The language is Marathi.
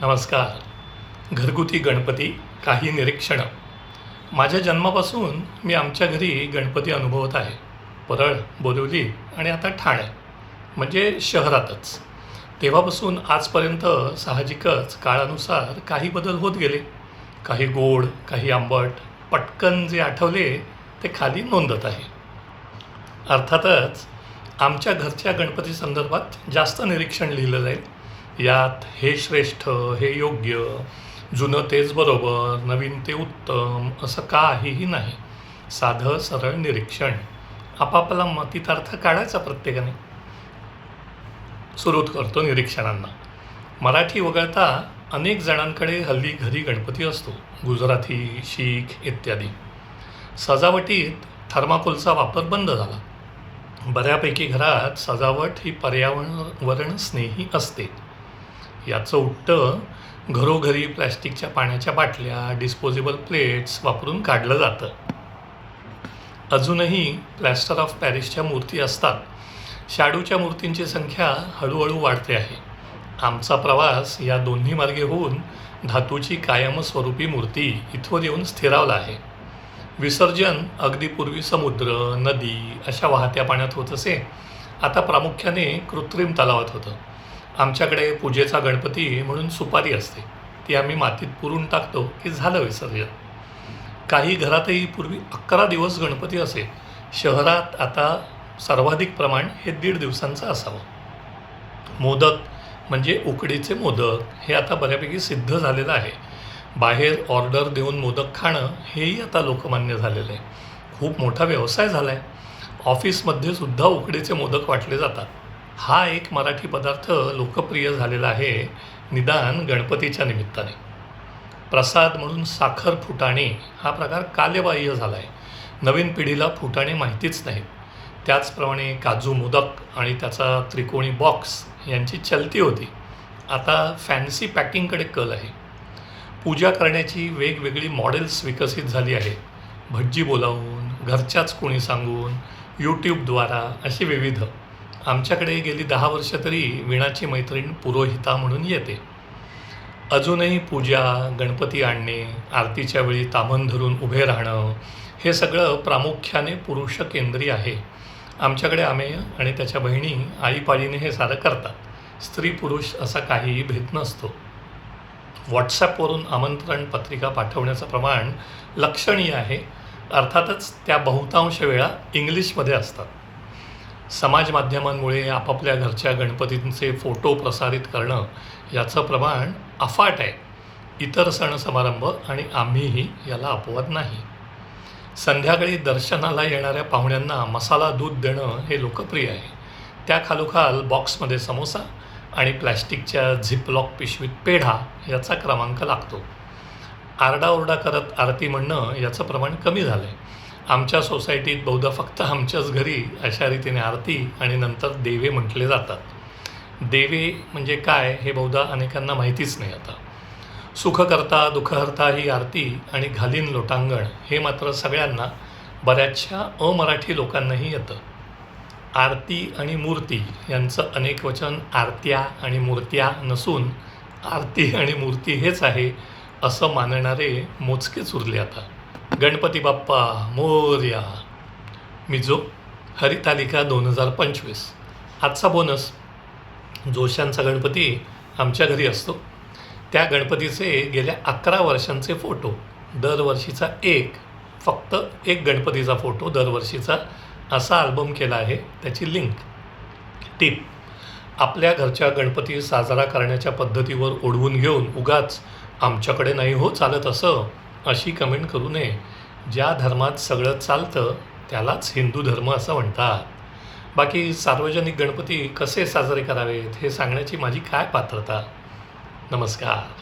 नमस्कार. घरगुती गणपती काही निरीक्षणं. माझ्या जन्मापासून मी आमच्या घरी गणपती अनुभवत आहे. परळ बोरिवली आणि आता ठाणे. म्हणजे शहरातच. तेव्हापासून आजपर्यंत साहजिकच काळानुसार काही बदल होत गेले. काही गोड काही आंबट पटकन जे आठवले ते खाली नोंदत आहे. अर्थातच आमच्या घरच्या गणपती संदर्भात जास्त निरीक्षण लिहिलं जाईल. यात हे श्रेष्ठ हे योग्य जुनं तेच बरोबर नवीन ते उत्तम असं काहीही नाही. साधं सरळ निरीक्षण. आपापला मतितार्थ काढायचा प्रत्येकाने. सुरूत करतो निरीक्षणांना. मराठी वगळता अनेक जणांकडे हल्ली घरी गणपती असतो. गुजराती शीख इत्यादी. सजावटीत थर्माकोलचा वापर बंद झाला. बऱ्यापैकी घरात सजावट ही पर्यावरण स्नेही असते. याचं उत्तर घरोघरी प्लॅस्टिकच्या पाण्याच्या बाटल्या डिस्पोजेबल प्लेट्स वापरून काढलं जातं. अजूनही प्लॅस्टर ऑफ पॅरिसच्या मूर्ती असतात. शाडूच्या मूर्तींची संख्या हळूहळू वाढते आहे. आमचा प्रवास या दोन्ही मार्गे होऊन धातूची कायमस्वरूपी मूर्ती इथवर येऊन स्थिरावला आहे. विसर्जन अगदी पूर्वी समुद्र नदी अशा वाहत्या पाण्यात होत असे. आता प्रामुख्याने कृत्रिम तलावात होतं. आमच्याकडे पूजेचा गणपती म्हणून सुपारी असते. ती आम्ही मातीत पुरून टाकतो की झालं विसर्जन. काही घरातही पूर्वी अकरा दिवस गणपती असे. शहरात आता सर्वाधिक प्रमाण हे दीड दिवसांचं असावं. मोदक म्हणजे उकडीचे मोदक हे आता बऱ्यापैकी सिद्ध झालेलं आहे. बाहेर ऑर्डर देऊन मोदक खाणं हेही आता लोकमान्य झालेलं आहे. खूप मोठा व्यवसाय झाला आहे ऑफिसमध्ये सुद्धा उकडीचे मोदक वाटले जातात. हा एक मराठी पदार्थ लोकप्रिय झालेला आहे निदान गणपतीच्या निमित्ताने. प्रसाद म्हणून साखर फुटाणे हा प्रकार कालबाह्य झाला आहे नवीन पिढीला फुटाणे माहितीच नाहीत. त्याचप्रमाणे काजू मोदक आणि त्याचा त्रिकोणी बॉक्स यांची चलती होती. आता फॅन्सी पॅकिंगकडे कल आहे. पूजा करण्याची वेगवेगळी मॉडेल्स विकसित झाली आहेत. भज्जी बोलावून घरच्याच कोणी सांगून यूट्यूबद्वारा अशी विविध आमच्याकडे गेली दहा वर्ष तरी वीणाची मैत्रीण पुरोहिता म्हणून येते. अजूनही पूजा गणपती आणणे आरतीच्या वेळी तामण धरून उभे राहणं हे सगळं प्रामुख्याने पुरुष केंद्री आहे. आमच्याकडे आमेय आणि त्याच्या बहिणी आईपाळीने हे सारं करतात. स्त्री पुरुष असा काहीही भेद नसतो. व्हॉट्सॲपवरून आमंत्रण पत्रिका पाठवण्याचं प्रमाण लक्षणीय आहे. अर्थातच त्या बहुतांश वेळा इंग्लिशमध्ये असतात. समाज माध्यमांमुळे आपापल्या घरच्या गणपतींचे फोटो प्रसारित करणं याचं प्रमाण अफाट आहे. इतर सण समारंभ आणि आम्हीही याला अपवाद नाही. संध्याकाळी दर्शनाला येणाऱ्या पाहुण्यांना मसाला दूध देणं हे लोकप्रिय आहे. त्याखालोखाल बॉक्समध्ये समोसा आणि प्लॅस्टिकच्या झिपलॉक पिशवीत पेढा याचा क्रमांक लागतो. आरडाओरडा करत आरती म्हणणं याचं प्रमाण कमी झालं आहे आमच्या सोसायटीत बहुधा फक्त आमच्याच घरी अशा रीतीने आरती आणि नंतर देवे म्हटले जातात. देवे म्हणजे काय हे बहुधा अनेकांना माहितीच नाही आता. सुखकर्ता दुःखहर्ता ही आरती आणि घालीन लोटांगण हे मात्र सगळ्यांना बऱ्याचशा अमराठी लोकांनाही येतं. आरती आणि मूर्ती यांचं अनेक वचन आरत्या आणि मूर्त्या नसून आरती आणि मूर्ती हेच आहे असं मानणारे मोजकेच उरले आता. गणपती बाप्पा मोर्या. मिजो हरितालिका दोन हजार पंचवीस. आजचा बोनस जोशांचा गणपती आमच्या घरी असतो. त्या गणपतीचे गेल्या अकरा वर्षांचे फोटो दरवर्षीचा एक फक्त एक गणपतीचा फोटो दरवर्षीचा असा अल्बम केला आहे त्याची लिंक टीप आपल्या घरच्या गणपती साजरा करण्याच्या पद्धतीवर ओढवून घेऊन उगाच आमच्याकडे नाही हो चालत असं अशी कमेंट करू नये. ज्या धर्मात सगळं चालतं त्यालाच हिंदू धर्म असं म्हणतात. बाकी सार्वजनिक गणपती कसे साजरे करावेत हे सांगण्याची माझी काय पात्रता? नमस्कार.